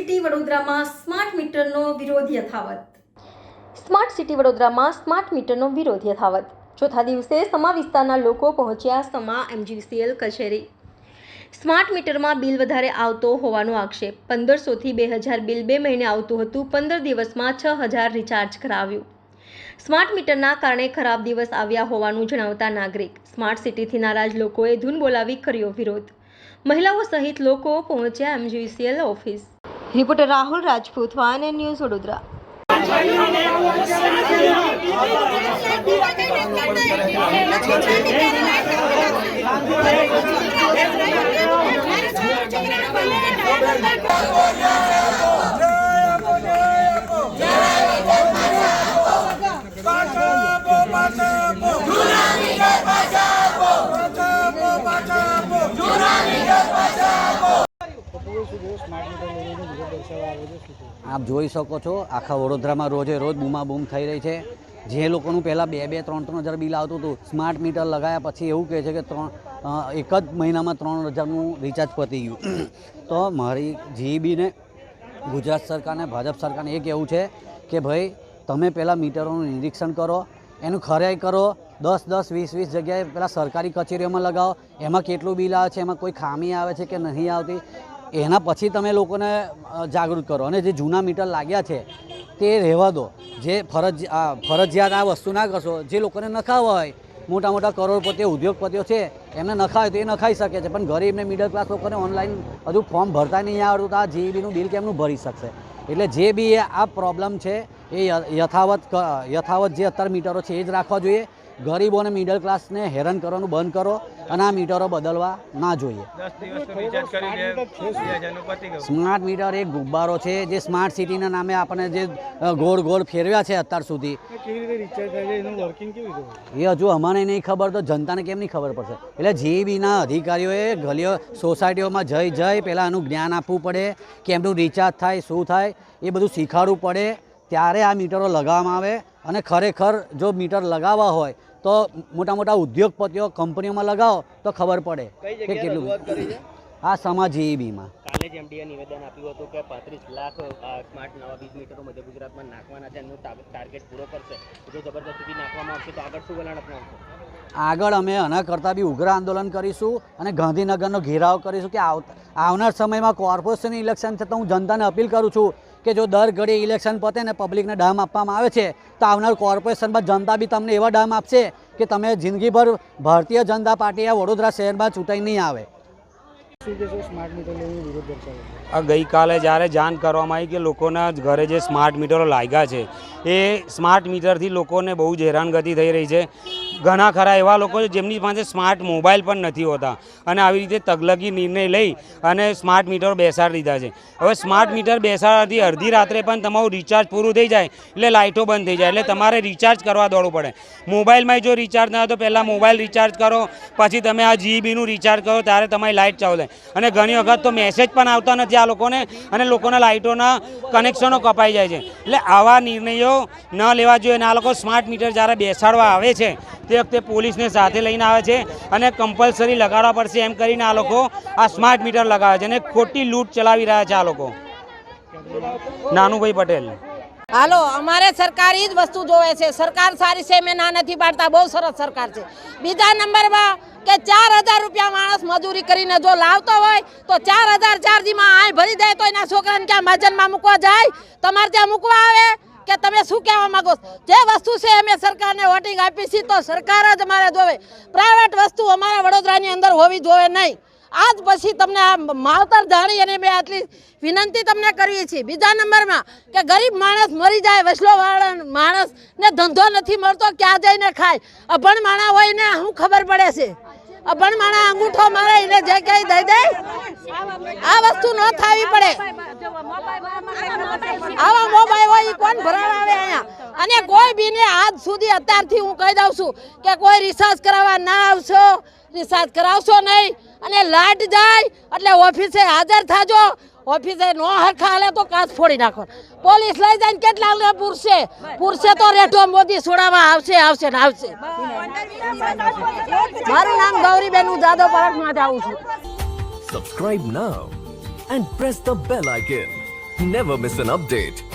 City વડોદરામાં smart મીટરનો વિરોધ યથાવત. સ્માર્ટ સિટી વડોદરામાં સ્માર્ટ મીટરનો વિરોધ યથાવત. ચોથા દિવસે સમા વિસ્તારના લોકો પહોંચ્યા સમા એમજીવીસીએલ કચેરી. સ્માર્ટ મીટરમાં બિલ વધારે આવતો હોવાનો આક્ષેપ. પંદરસોથી બે હજાર બિલ બે મહિને આવતું હતું. પંદર દિવસમાં છ હજાર રિચાર્જ કરાવ્યું. સ્માર્ટ મીટરના કારણે ખરાબ દિવસ આવ્યા હોવાનું જણાવતા નાગરિક. સ્માર્ટ સિટીથી નારાજ લોકોએ ધૂન બોલાવી કર્યો વિરોધ. મહિલાઓ સહિત લોકો પહોંચ્યા MGVCL office. Reporter Rahul Rajput van news Vadodara. Pacapo, આપ જોઈ શકો છો, આખા વડોદરામાં રોજે રોજ બૂમાબૂમ થઈ રહી છે. જે લોકોનું પહેલાં બે બે, ત્રણ ત્રણ હજાર બિલ આવતું હતું, સ્માર્ટ મીટર લગાવ્યા પછી એવું કહે છે કે ત્રણ એક જ મહિનામાં ત્રણ હજારનું રિચાર્જ પતી ગયું. તો મારી જીઈબીને ગુજરાત સરકારને, ભાજપ સરકારને એ કહેવું છે કે ભાઈ, તમે પહેલાં મીટરોનું નિરીક્ષણ કરો, એનું ખરાઈ કરો, દસ દસ, વીસ વીસ જગ્યાએ પેલા સરકારી કચેરીઓમાં લગાવો, એમાં કેટલું બિલ આવે છે, એમાં કોઈ ખામી આવે છે કે નહીં આવતી? એના પછી તમે લોકોને જાગૃત કરો. અને જે જૂના મીટર લાગ્યા છે, તે રહેવા દો. જે ફરજ ફરજિયાત આ વસ્તુ ના કરશો, જે લોકોને નખાવા હોય મોટા મોટા કરોડપતિઓ ઉદ્યોગપતિઓ છે, એમને નખાય તો એ નખાઈ શકે છે. પણ ગરીબને મિડલ ક્લાસ લોકોને ઓનલાઈન હજુ ફોર્મ ભરતા નહીં આવડતું તો આ જીઈબીનું બિલ કેમનું ભરી શકશે? એટલે જે બી આ પ્રોબ્લેમ છે, એ યથાવત યથાવત જે અત્યારે મીટરો છે, એ જ રાખવા જોઈએ. ગરીબો અને મિડલ ક્લાસને હેરાન કરવાનું બંધ કરો અને આ મીટરો બદલવા ના જોઈએ. દસ દિવસનું રિચાર્જ કરી દે બે હજારનું પતી ગયું સ્માર્ટ મીટર એક ગુબ્બારો છે જે સ્માર્ટ સિટીના નામે આપણને જે ગોળ ગોળ ફેરવ્યા છે અત્યાર સુધી. કેવી રીતે રિચાર્જ થાય છે? એનું વર્કિંગ કેવી રીતે એ હજુ અમને નહીં ખબર તો જનતાને કેમ નહીં ખબર પડશે? એટલે જે બીના અધિકારીઓએ ગલીઓ સોસાયટીઓમાં જઈ જઈ પહેલાં એનું જ્ઞાન આપવું પડે કે એમનું રિચાર્જ થાય શું થાય એ બધું શીખવાડવું પડે ત્યારે આ મીટરો લગાવવામાં આવે. અને ખરેખર જો મીટર લગાવવા હોય તો મોટા મોટા ઉદ્યોગપતિઓ કંપનીઓમાં લગાવો તો ખબર પડે કે કેટલું આ સમા જીઈબીમાં કાલે જ એમડીએ નિવેદન આપ્યું હતું કે પાંત્રીસ લાખ સ્માર્ટ નવા વીજ મીટરો મધ્ય ગુજરાતમાં નાખવાના છે. એનું ટાર્ગેટ પૂરો કરશે. જો જબરદસ્તીથી નાખવામાં આવશે તો આગળ શું વલણ અપનાવશે? આગળ અમે આના કરતાં બી ઉગ્ર આંદોલન કરીશું અને ગાંધીનગરનો ઘેરાવ કરીશું કે આવનાર સમયમાં કોર્પોરેશન ઇલેક્શન છે તો હું જનતાને અપીલ કરું છું કે જો દર ઘડી ઇલેક્શન પતે ને પબ્લિકને ડામ આપવામાં આવે છે તો આવનાર કોર્પોરેશનમાં જનતા બી તમને એવા ડામ આપશે કે તમે જિંદગીભર ભારતીય જનતા પાર્ટી આ વડોદરા શહેરમાં ચૂંટાઈ નહીં આવે. આ ગઈકાલે જ્યારે જાણ કરવામાં આવી કે લોકોના ઘરે જે સ્માર્ટ મીટરો લાગ્યા છે એ સ્માર્ટ મીટરથી લોકોને બહુ જ હેરાનગતિ થઈ રહી છે. ઘણા ખરા એવા લોકો છે જેમની પાસે સ્માર્ટ મોબાઈલ પણ નથી હોતા. અને આવી રીતે તગલગી નિર્ણય લઈ અને સ્માર્ટ મીટર બેસાડી દીધા છે. હવે સ્માર્ટ મીટર બેસાડવાથી અડધી રાત્રે પણ તમારું રિચાર્જ પૂરું થઈ જાય એટલે લાઇટો બંધ થઈ જાય એટલે તમારે રિચાર્જ કરવા દોડવું પડે. મોબાઈલમાં જો રિચાર્જ ના હોય તો પહેલાં મોબાઈલ રિચાર્જ કરો, પછી તમે આ જીબીનું રિચાર્જ કરો, ત્યારે તમારી લાઇટ ચાલુ થાય. અને ઘણી વખત તો મેસેજ પણ આવતા નથી આ લોકોને અને લોકોના લાઇટોના કનેક્શનો કપાઈ જાય છે. એટલે આવા નિર્ણયો ન લેવા જોઈએ અને આ લોકો સ્માર્ટ મીટર જ્યારે બેસાડવા આવે છે તે વખતે પોલીસને સાથે લઈને આવે છે અને કમ્પલસરી લગાડવા પડશે એમ કરીને આ લોકો આ સ્માર્ટ મીટર લગાવે છે અને ખોટી લૂંટ ચલાવી રહ્યા છે આ લોકો. નાનુભાઈ પટેલ. હાલો, અમારે સરકારી જ વસ્તુ જોવે છે. સરકાર સારી છે, મેં ના નથી પાડતા. બહુ સરસ સરકાર છે. બીજા નંબરમાં કે ચાર હજાર રૂપિયા માણસ મજૂરી કરીને જો લાવતો હોય, તો ચાર હજાર ચાર્જીમાં આય ભરી દે, તો એના છોકરાને ક્યાં મજનમાં મૂકવા જાય? તમારે ત્યાં મૂકવા આવે? કે તમે શું કહેવા માંગો જે વસ્તુ છે અમે સરકારને વોટિંગ આપી છે, તો સરકાર જ અમારે જોવે. પ્રાઇવેટ વસ્તુ અમારા વડોદરાની અંદર હોવી જોવે નહીં. આજ પછી તમને આ માવતર જાણી અને મેં આટલી વિનંતી તમને કરીએ છીએ. બીજા નંબરમાં કે ગરીબ માણસ મરી જાય વસલો માણસને ધંધો નથી મળતો, ક્યાં જઈને ખાય? અભણ માણા હોય ને શું ખબર પડે છે? અભણ માણા અંગૂઠો મારે એને જે કઈ દઈ દે, આ વસ્તુ ન થાવી પડે. આવા મોબાઈલ હોય કોણ ભરાવા આવે અહીંયા? અને કોઈ બીને આજ સુધી અત્યારથી હું કહી દઉં છું કે કોઈ રિસર્ચ કરાવવા ના આવશો રિસર્ચ કરાવશો નહીં. અને લાઇટ જાય, એટલે ઓફિસે હાજર થાજો. ઓફિસે નો હરખા હાલે તો કાચ ફોડી નાખો. પોલીસ લઈ જાય કેટલા પૂરશે? પૂરશે તો રેઠો મોદી છોડાવવા આવશે આવશે ને આવશે. મારું નામ ગૌરીબેન, હું જાદવ પાર્કમાં જ આવું છું. Subscribe now and press the bell icon never miss an update.